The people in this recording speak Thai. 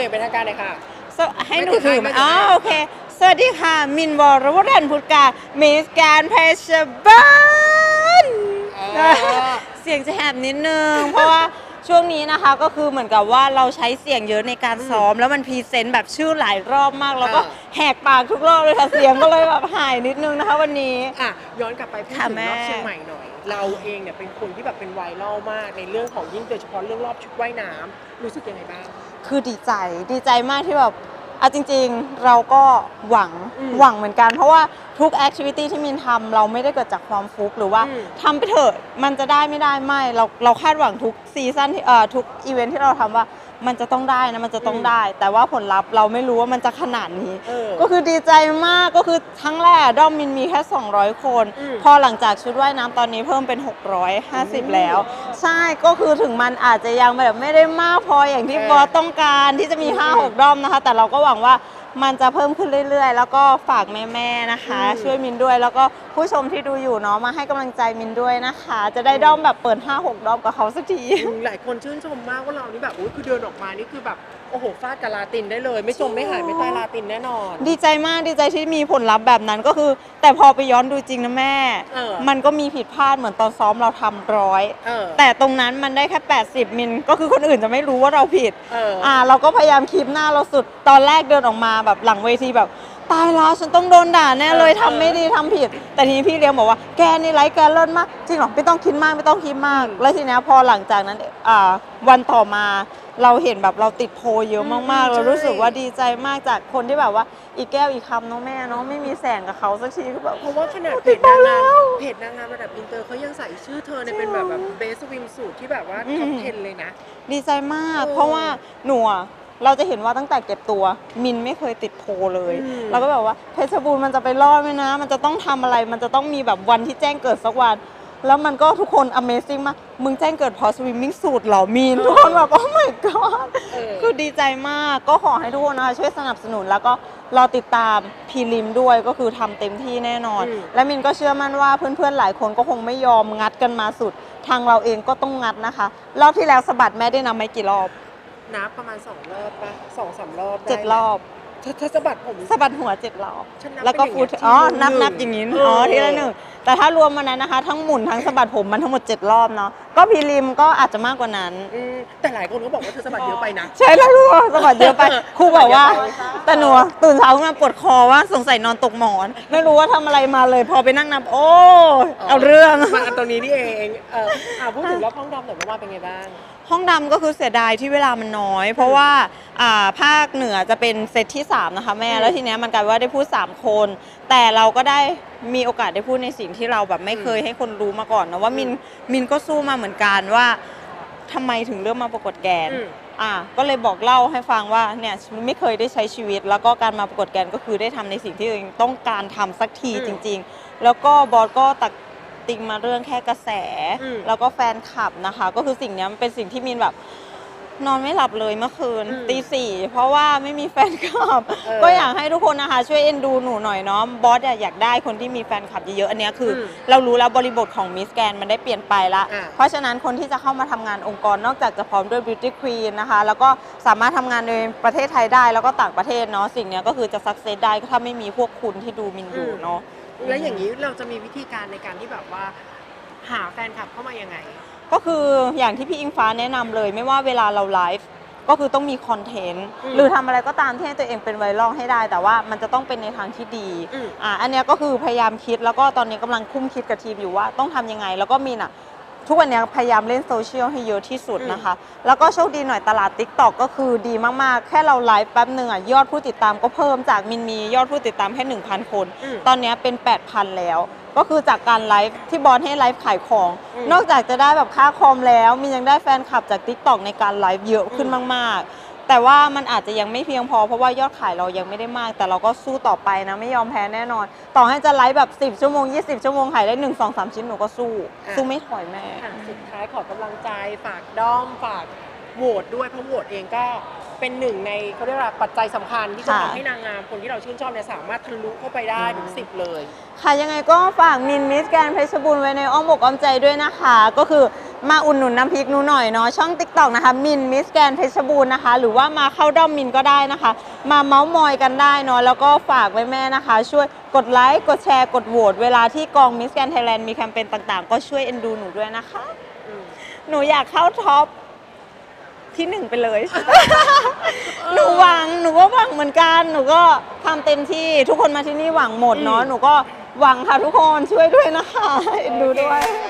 ตัวเองเป็นทางการเลยค่ะสวให้หนูไม่ถืถืออไหมไม่ถืออ๋อไม่โอเค สวัสดีค่ะ มินวรวุฒิพุทธกามิสแกนเพชรบ้านอ่า เสียงจะแหบนิดนึง เพราะว่าช่วงนี้นะคะก็คือเหมือนกับว่าเราใช้เสียงเยอะในการซ้อม แล้วมันพรีเซนต์แบบชื่อหลายรอบมาก แล้วก็อ่าแหกปากทุกรอบเลยค่ะเสียงก็เลยแบบหายนิดนึงนะคะ วันนี้ อะย้อนกลับไปพูดค่ะถึงแม่ รอบเชียงใหม่หน่อย เราเองเนี่ยเป็นคนที่แบบเป็นไวรัลมากในเรื่องของยิ่งโดยเฉพาะเรื่องรอบชุดว่ายน้ำรู้สึกยังไงบ้าง คือดีใจดีใจมากที่แบบ เอาจริงๆเราก็หวังอืมหวังเหมือนกัน เพราะว่าทุกแอคทิวิตี้ที่มินทำเราไม่ได้เกิดจากความฟุกหรือว่าอืม ทำไปเถอะมันจะได้ไม่ได้ไม่เราเราคาดหวังทุกซีซั่นที่เอ่อทุกอีเวนท์ที่เราทำว่า มันจะต้องได้นะมันจะต้องได้ แต่ว่าผลลัพธ์เราไม่รู้ว่ามันจะขนาดนี้ เออก็คือดีใจมากก็คือทั้งแรกด้อมมินมีแค่ 200 คน อืมพอหลังจากชุดว่ายน้ำตอนนี้เพิ่มเป็น 650 แล้วอืมใช่ก็คือถึงมันอาจจะยังแบบไม่ได้มากพออย่างที่เออบอสต้องการที่จะมีอืม5 6 ด้อมนะคะ แต่เราก็หวังว่า มันจะเพิ่มขึ้นเรื่อยๆ แล้วก็ฝากแม่ๆนะคะอืมช่วยมินด้วย แล้วก็ผู้ชมที่ดูอยู่เนาะมาให้กำลังใจมินด้วยนะคะ จะได้ด้อมแบบเปิด 5 6 ด้อมกับเขาสักทีอืมหลายคนชื่นชมมากว่าเรานี่แบบอุ้ยคือเดินออกมานี่คือแบบ โอ้โหฟาดกับลาตินได้เลย ไม่จมไม่หายไม่ตายลาตินแน่นอน ดีใจมากดีใจที่มีผลลัพธ์แบบนั้นก็คือ แต่พอไปย้อนดูจริงนะแม่ เออ มันก็มีผิดพลาดเหมือนตอนซ้อมเราทำร้อย เออ แต่ตรงนั้นมันได้แค่ 80 มิลก็คือคนอื่นจะไม่รู้ว่าเราผิด เอออ่า เราก็พยายามคีบหน้าเราสุด ตอนแรกเดินออกมาแบบหลังเวทีแบบ ตายแล้วฉันต้องโดนด่าแน่เลยเออทำไม่ดีทำผิด แต่ทีนี้พี่เลี้ยงบอกว่าแกนี่ไร้แกเลิศมากจริงเหรอไม่ต้องคิดมากไม่ต้องคิดมากอืมแล้วทีเนี้ยพอหลังจากนั้นอ่าวันต่อมา เราเห็นแบบเราติดโพลเยอะมากอืมๆเรารู้สึกใช่ว่าดีใจมากจากคนที่แบบว่า อีกแก้วอีกคำเน้องแม่เนาะไม่มีแสงกับเขาสักทีก็แบบ เพราะว่าขนาดเพติดจนางงามแล้วเพจนางงามระดับอินเตอร์เขายังใส่ชื่อเธอในเป็นแบบแบบเบสวิมสูตรที่แบบว่าท็อปอืม10เลยนะ ดีใจมากเออเพราะว่าหนูอะเราจะเห็นว่าตั้งแต่เก็บตัว มินไม่เคยติดโพลเลย อืมเราก็แบบว่าเพชรบูรณ์มันจะไปรอดไหมนะ มันจะต้องทำอะไรมันจะต้องมีแบบวันที่แจ้งเกิดสักวัน แล้วมันก็ทุกคน Amazing มาก มึงแจ้งเกิดพอสวิมมิ่งสูตรเหรอมีนทุกคนแบบ โอ้ my god เออคือดีใจมาก ก็ขอให้ทุกคนนะคะช่วยสนับสนุนแล้วก็รอติดตามพีริมด้วยก็คือทำเต็มที่แน่นอนอืมและมินก็เชื่อมั่นว่าเพื่อนๆ หลายคนก็คงไม่ยอมงัดกันมาสุด ทางเราเองก็ต้องงัดนะคะ รอบที่แล้วสะบัดแม่ได้นำไม่กี่รอบ นับประมาณสองรอบปะสองสามรอบไเจ็ดรอบ เธอเธอสะบัดผมสะบัดหัวเจ็ดรอบ ฉันนับแล้วก็เป็นฟูดอย่างเงี้ยอ๋อทีละนับหนึ่งนับอย่างนี้เอออ๋อ ทีละหนึ่ง แต่ถ้ารวมมันนั้นนะคะ ทั้งหมุนทั้งสะบัดผมมันทั้งหมด 7 รอบเนาะ ก็พีริมก็อาจจะมากกว่านั้น อืมแต่หลายคนก็บอกว่าเธอสะบัดเยอะไปนะ ใช่แล้วลูกสะบัดเยอะไป ครูบอกว่าสะบัดเยอะไปแต่หนูตื่นเช้าขึ้นมาปวดคอว่าสงสัยนอนตกหมอน ไม่รู้ว่าทำอะไรมาเลย พอไปนั่งนับ โอ้ เอาเรื่อง มาอันตรงนี้นี่เอง เอออ่าพูดถึงรอบห้องดำหน่อยเมื่อวานเป็นไงบ้าง ห้องดำก็คือเสียดายที่เวลามันน้อย เพราะว่าอ่าภาคเหนือจะเป็นเซตที่ 3 นะคะแม่อืมแล้วทีเนี้ยมันกลายว่าได้พูด 3 คน แต่เราก็ได้มีโอกาสได้พูดในสิ่งที่เราแบบไม่เคยให้คนรู้มาก่อนนะว่ามินมินก็สู้มาเหมือนกันว่าทำไมถึงเลือกมาประกวดแกน อืม อะก็เลยบอกเล่าให้ฟังว่าเนี่ยไม่เคยได้ใช้ชีวิต แล้วก็การมาประกวดแกนก็คือได้ทำในสิ่งที่ตัวเองต้องการทำสักทีอืมจริง ๆ แล้วก็บอสก็ตัก ติงมาเรื่องแค่กระแส อืมแล้วก็แฟนคลับนะคะ ก็คือสิ่งเนี้ยมันเป็นสิ่งที่มินแบบ นอนไม่หลับเลยเมื่อคืนอืมตีสี่เพราะว่าไม่มีแฟนคลับ เออก็อยากให้ทุกคนนะคะ ช่วยเอ็นดูหนูหน่อยเนาะบอสอะอยากได้คนที่มีแฟนคลับเยอะๆอันเนี้ยคืออมเรารู้แล้วบริบทของมิสแกนมันได้เปลี่ยนไปละ อะ เพราะฉะนั้นคนที่จะเข้ามาทำงานองค์กรนอกจากจะพร้อมด้วย Beauty Queen นะคะ แล้วก็สามารถทำงานในประเทศไทยได้แล้วก็ต่างประเทศเนาะสิ่งเนี้ยก็คือจะสักเซสได้ก็ถ้าไม่มีพวกคุณที่ดูมินอยู่เนาะ แล้วอย่างนี้เราจะมีวิธีการในการที่แบบว่า หาแฟนคลับเข้ามายังไง ก็คืออย่างที่พี่อิงฟ้าแนะนำเลย ไม่ว่าเวลาเราไลฟ์ก็คือต้องมีคอนเทนต์อืมหรือทำอะไรก็ตามที่ให้ตัวเองเป็นไวรัลให้ได้ แต่ว่ามันจะต้องเป็นในทางที่ดีอืม อ่าอันเนี้ยก็คือพยายามคิดแล้วก็ตอนนี้กำลังคุ้มคิดกับทีมอยู่ว่าต้องทำยังไง แล้วก็มีน่ะ ทุกวันเนี้ยพยายามเล่นโซเชียลให้เยอะที่สุดนะคะ แล้วก็โชคดีหน่อยตลาด t ิ k t o k ก็คือดีมาก ๆ แค่เราไลฟ์แป๊บหนึ่งอะยอดผู้ติดตามก็เพิ่มจากมินมียอดผู้ติดตามแค่ 1,000 คนอืมตอนเนี้ยเป็น 8,000 แล้ว ก็คือจากการไลฟ์ที่บอลให้ไลฟ์ขายของอืมนอกจากจะได้แบบค่าคอมแล้วมียังได้แฟนคลับจาก t ิ k t o k ในการไลฟ์เยอะขึ้นอืมมาก ๆ แต่ว่ามันอาจจะยังไม่เพียงพอเพราะว่ายอดขายเรายังไม่ได้มาก แต่เราก็สู้ต่อไปนะไม่ยอมแพ้แน่นอน ต่อให้จะไลฟ์แบบ 10 ชั่วโมง 20 ชั่วโมงขายได้ 1 2 3 ชิ้นหนูก็สู้อะสู้ไม่ถอยแม่อะสุดท้ายขอกำลังใจฝากด้อมฝากโหวตด้วยเพราะโหวตเองก็เป็นหนึ่งในเขาเรียกว่าปัจจัยสำคัญที่จะค่ะ ทำให้นางงามคนที่เราชื่นชอบเนี่ยสามารถทะลุเข้าไปได้ถึงสิบเลย ค่ะยังไงก็ฝากมินมิสแกรนเพชรบูรณ์ไว้ในอ้อมอกอ้อมใจด้วยนะคะ ก็คือ มาอุ่นหนุนน้ำพริกหนูหน่อยเนาะช่องติ๊กต็อกนะคะมินมิสแกรนเพชรบูรณ์นะคะ หรือว่ามาเข้าด้อมมินก็ได้นะคะ มาเมาส์มอยกันได้เนาะแล้วก็ฝากไว้แม่นะคะ ช่วยกดไลค์กดแชร์กดโหวตเวลาที่กองมิสแกรนไทยแลนด์มีแคมเปญต่างๆ ก็ช่วยเอ็นดูหนูด้วยนะคะอืมหนูอยากเข้าท็อปที่หนึ่งไปเลย หนูหวังหนูก็หวังเหมือนกัน หนูก็ทำเต็มที่ทุกคนมาที่นี่หวังหมดเนาะอืมหนูก็หวังค่ะทุกคนช่วยด้วยนะคะเอ็นดูด้วยโอเค